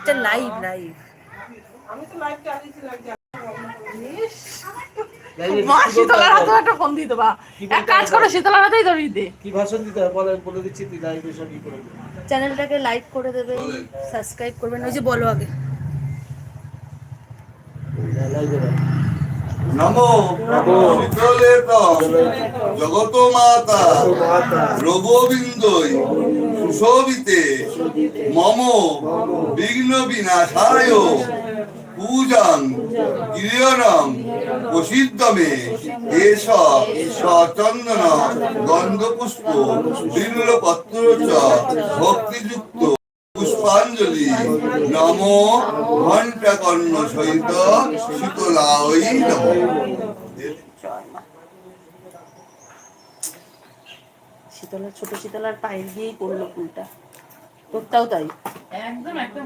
এটা live live মা শীতলার হাতে একটা ফোন দিয়ে দেবা এক কাজ করো শীতলার হাতেই ধরিয়ে দে। কি ভাষণ দিতে হয় বলে বলে দিচ্ছি তুই লাইভ চ্যানেলটাকে লাইক করে দেবেন সাবস্ক্রাইব করবেন ওই যে বলো আগে। লাইভে। নমো জগত মাতা। রঘুবিন্দই সুশোভিতে। মম বিঘ্ন বিনাশায় পূজাং গিরিয়রম প্রসিদ্ধমে। এস সচন্দন গন্ধপুষ্প বিল্লপত্র ভক্তিযুক্ত। পুষ্পাঞ্জলি নম ঘণ্টা কর্ণ সহিত শীতলাই নম। শীতলার ছোট শীতলার পায়ের গিয়েই পড়ল ফুলটা। তোরটাও তাই? একদম একটা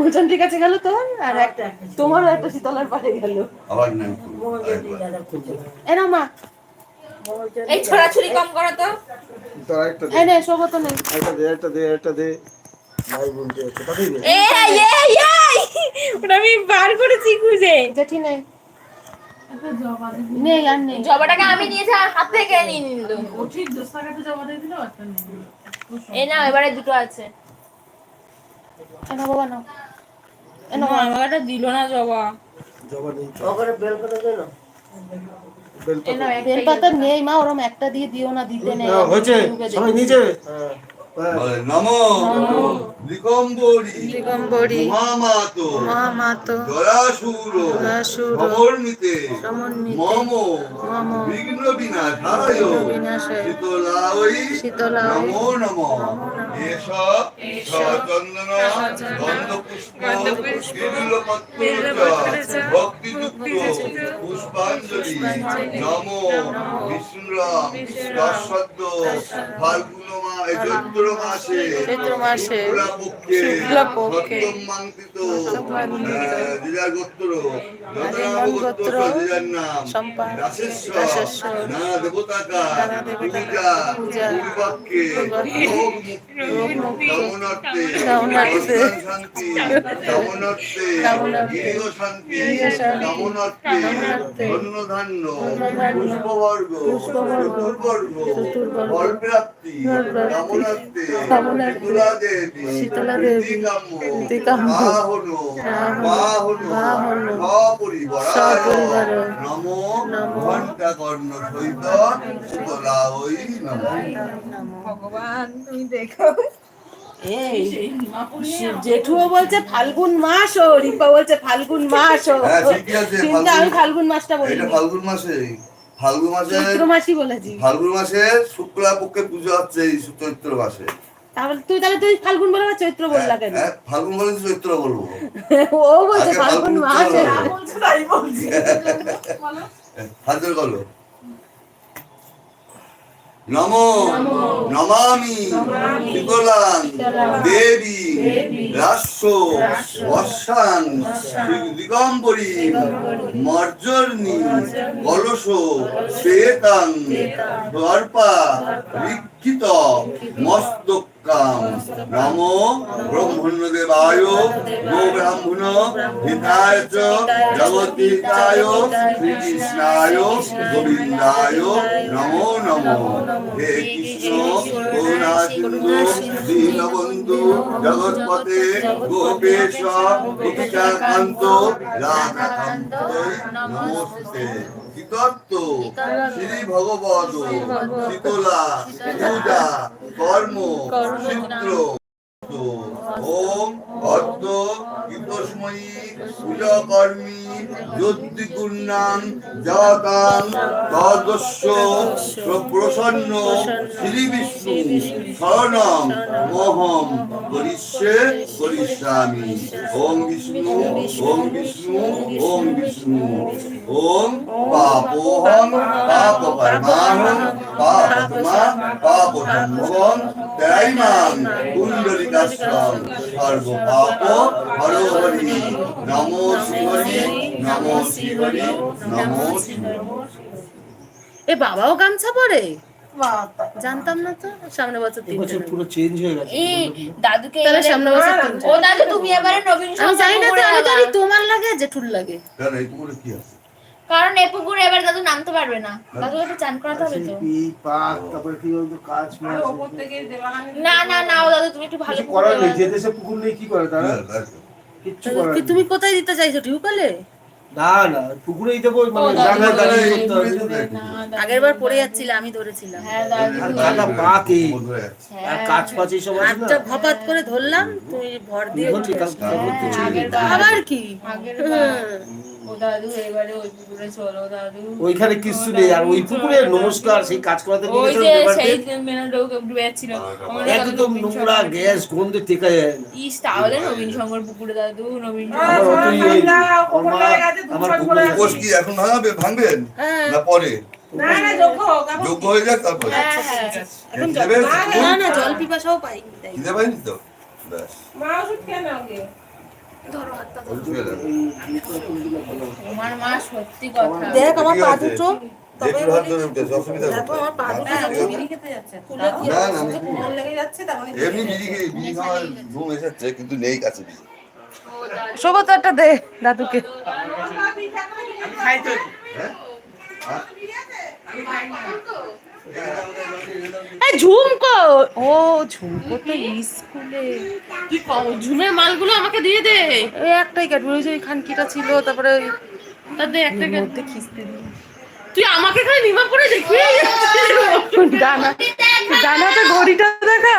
মোচন্ডির কাছে গেল। তোর? আর একটা তোমারও একটা শীতলার পায়ে গেল। আবার না এ মা এই ছোড়াছুরি কম করো তো। তোর একটা দে। এ নে সবত নেই একটা দে একটা দে একটা দে। লাইভ বলতে পাঠিয়ে দে। এই এই এই ওটা আমি বার করেছি খুঁজে। জেঠি নেই আর নেই। জবাটাকে আমি নিয়েছি আর হাত থেকে নিয়ে নিল ঠিক দোস্তা কাছে জমা দিয়ে দিল একটা নেই। এই না এবারে দুটো আছে। এ না বাবা না না, দিল না জবা। জবা নেই এই একটা বেল পাতা নেই মা ওরম একটা দিয়ে দিও না দিতে নেই। হয়েছে। সবাই নিচে হ্যাঁ বলে নম। দিগম্বরী। দিগম্বরী। মহামাতো মা মাতো জরাসুর জরাসুর সমর্মিতে সমন্বিতে। মম। মম। বিঘ্ন বিনাশায় বিনাশায় শীতলাই শীতলাই নমো। নম এস পুষ্পাঞ্জলি নম বিষ্ণুরাম এই চৈত্র মাসে চৈত্র মাসে শুক্লাপক্ষে। শুক্লাপক্ষে। সপ্তম মাঙ্কিত সপ্তমাঙ্কিত দিদার গোত্র গোত্র সম্পাদ। দাসেশ্বর দাসেশ্বর নানা দেবতাকা পূজা। পূজা। পূর্বাক্ষে পূর্বাক্ষে রোগ মুক্তি কামনার্থে কামনার্থে শান্তি কামনার্থে কামনার্থে গৃহ শান্তি কামনার্থে ধন্যধান্য। পুষ্পবর্গ। চতুর্বর্গ। ফলপ্রাপ্তি শীতলা দেবী নমো সহিত শীতলা ওই নমো। ভগবান তুমি দেখো। এই জেঠুও বলছে ফাল্গুন মাস ও রিপা বলছে ফাল্গুন মাস ও। হ্যাঁ, আমি ফাল্গুন- মাসটা বলি ফাল্গুন মাসে ফাল্গুন মাসে চৈত্র মাসই বলেছি। ফাল্গুন মাসে শুক্লা পক্ষে পুজো হচ্ছে এই চৈত্র মাসে। তাহলে তুই তাহলে তুই ফাল্গুন বলে চৈত্র বললা কেন? হ্যাঁ, ফাল্গুন বলে চৈত্র বলব। ও বলছে ফাল্গুন ফাল্গুন বলছে তাই বলছি। হাত বলো। নম নমামি শীতলাং দেবী বর্ষাং দিগম্বরী মর্জর্ণী কলস শ্বেতাং দর্পা বিক্ষিত মস্তকাম। নম ব্রহ্মণ্যদেবায় গো ব্রাহ্মণ হিতায় চ জগদ্ধিতায় শ্রীকৃষ্ণায় গোবিন্দায় নমো নমো হে কৃষ্ণ করুণা সিন্ধু দীনবন্ধু জগৎপতে গোপেশ গোপিকাকান্ত রাধাকান্ত নমস্তে কৃতত্ব শ্রী ভগবত শীতলা পূজা কর্ম চিত্র ওম অর্ধ কৃতস্ময়ী পূজাকর্মী জ্যোতিকুর্ণাং জাতাং তদস্য প্রসন্ন শ্রী বিষ্ণু শরণং মহম করিষ্যে করিষ্যামি। ওম বিষ্ণু ওম বিষ্ণু ওম বিষ্ণু। ওম পাপোহং পাপ কর্মাহং পাপমা পাপ সম্ভবং ত্রাইমাং কুণ্ডলিকাশ্রম সর্ব পাপ হর হরি নমো শিবরি নমো শিবরি নমো এ বাবাও গামছা পরে? জানতাম না তো সামনে বছর তিনটে এবছর নেব। পুরো চেঞ্জ হয়ে গেছে। এই দাদুকে তাহলে সামনে বছর ও দাদু তুমি এবারে নবীন আমি জানি না তো আমি জানি তোমার লাগে জেঠুর লাগে। কেন এই কি আছে? কারণ এই পুকুরে এবার দাদু নামতে পারবে না। দাদু একটু চান করাতে হবে তো। পাক তারপরে কি বলতো কাজ না না না ও দাদু তুমি একটু ভালো করার নেই যে দেশে পুকুর নেই কি করে তারা? কিচ্ছু করার কি তুমি কোথায় দিতে চাইছো টিউবওয়েলে না না পুকুরেই দেবো মানে জায়গায় দাঁড়িয়ে করতে হবে। না, আগের বার পড়ে যাচ্ছিলে আমি ধরেছিলাম। হ্যাঁ দাদু পাক হয়ে। আর হ্যাঁ। কাজ পাচ এই সব আছে না? ভপাত করে ধরলাম তুমি ভর দিয়ে। আগের বার- আবার কি? আগের হুম। বার- ও দাদু এবারে ওই পুকুরে চলো দাদু। ওইখানে কিচ্ছু নেই আর ওই পুকুরে নমস্কার সেই কাজ করাতে মেনা একদম নোংরা গ্যাস গন্ধে টেকা যায়। না ইস তাহলে নবীন সংঘর পুকুরে দাদু। নবীন আমার পুকুরে এখন ভাঙাবে ভাঙবেন? হ্যাঁ। না পরে? যোগ্য হয়ে যাক তারপরে। হ্যাঁ হ্যাঁ? না না জল পিপাসাও পাই। পাইনি তো? ব্যাস। মা দেখ দেখো? আমার পা দুটো। হ্যাঁ, কিন্তু নেই কাছে বিড়ি। সৌগতটা দে দাদুকে? ঝুমকো। ও ঝুমকো তো স্কুলে। কি কম ঝুমের মালগুলো আমাকে দিয়ে দে। ওই একটাই কাটবে ওই খানকিটা ছিল তারপরে একটা মধ্যে খিস্তে তুই আমাকে খালি নিমা পরে দেখিয়ে ডানা ডানাতে ঘড়িটা দেখা।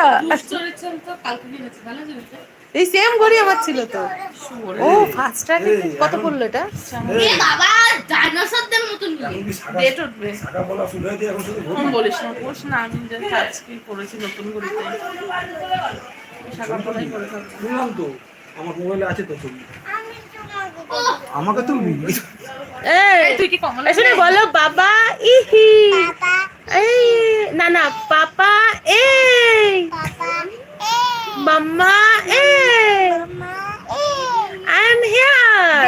এই সেম ঘড়ি আমার ছিল তো। ও ফার্স্ট ট্র্যাকে কত পড়ল এটা? এ বাবা ডাইনোসরদের মতন ডেট উঠবে। বলিস না বলিস না আমি যে আজকে করেছি নতুন ঘড়িতে। তো আমার। মোবাইলে আছে তো ছবি। আমাকে এই তুই কি কমলা বলো বাবা ইহি। এই না না পাপা এই। মাম্মা এই আই এম হিয়ার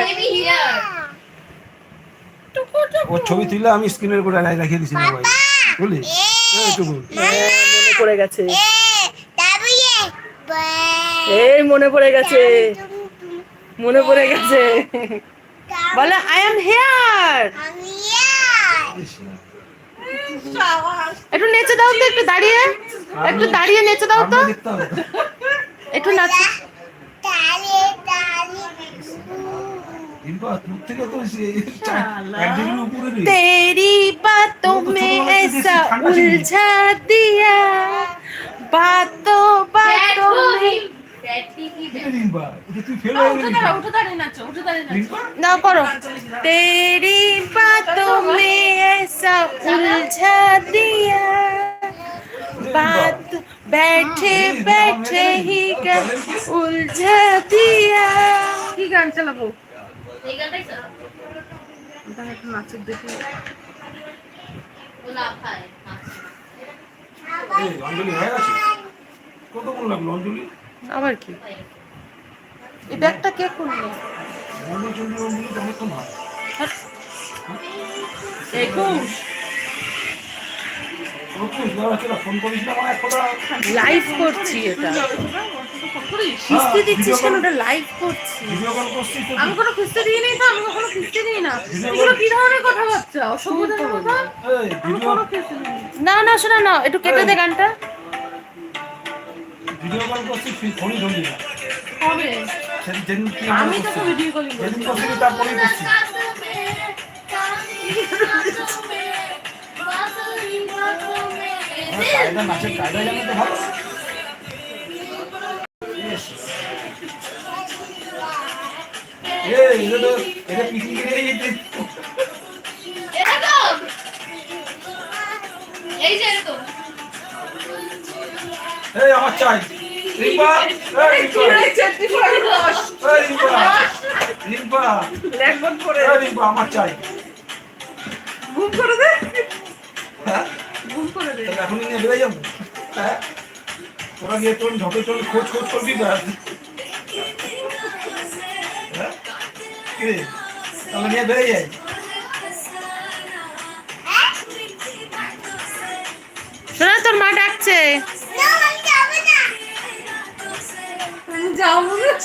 ওর ছবি তুলে আমি স্ক্রিনের করে রাখিয়ে দিছি মোবাইল বুঝলি এইটুকু মনে পড়ে গেছে এই মনে পড়ে গেছে মনে পড়ে গেছে বলো আই এম হিয়ার একটু নেচে দাও তো একটু দাঁড়িয়ে একটু দাঁড়িয়ে নেচে দাও তো একটু নাচে तेरी बातों में ऐसा उलझा दिया बातों बातों में রিম্পা এটা তুই ফেল হয়ে গেলি উঠে দাঁড়িয়ে নাচো উঠে দাঁড়িয়ে নাচো রিম্পা ना करो तेरी बातों में ऐसा उलझा दिया बात बैठे बैठे ही कर उलझा दिया কি গান চালাবো তাহলে একটু নাচের দেখি এই অঞ্জলি কতক্ষণ লাগল অঞ্জলি আবার কি এই ব্যাগটা কে করল লাইভ করছি এটা কিস্তি দিচ্ছিস কেন? ওটা লাইভ করছি করছিস। আমি কোনো কিস্তি দিই নি তো আমি কখনো কিস্তি দিই না। এগুলো কি ধরনের কথাবার্তা? অসভ্যতার কথা? না। না না শোনা না একটু কেটে দে গানটা। ভিডিও কল করছিস তুই ফোনই ধরলি না। কবে? আমি করছিস। ভিডিও কলিং যেদিন করছিলি তারপরেই আমার কায়দা নাচের কায়দা জানো তো ভালো? এই আমার চাই। রিম্পা আমার চাই। ঘুম করে দে। হ্যাঁ? ঘুম করে দে। এখনই নিয়ে বেড়ে যাব। হ্যাঁ? তোরা গিয়ে তোর ঝকে তোর খোঁজ খোঁজ করবি ব্যাস। কি রে? তাহলে নিয়ে বেড়ে যাই। তোর মা ডাকছে। যাব না।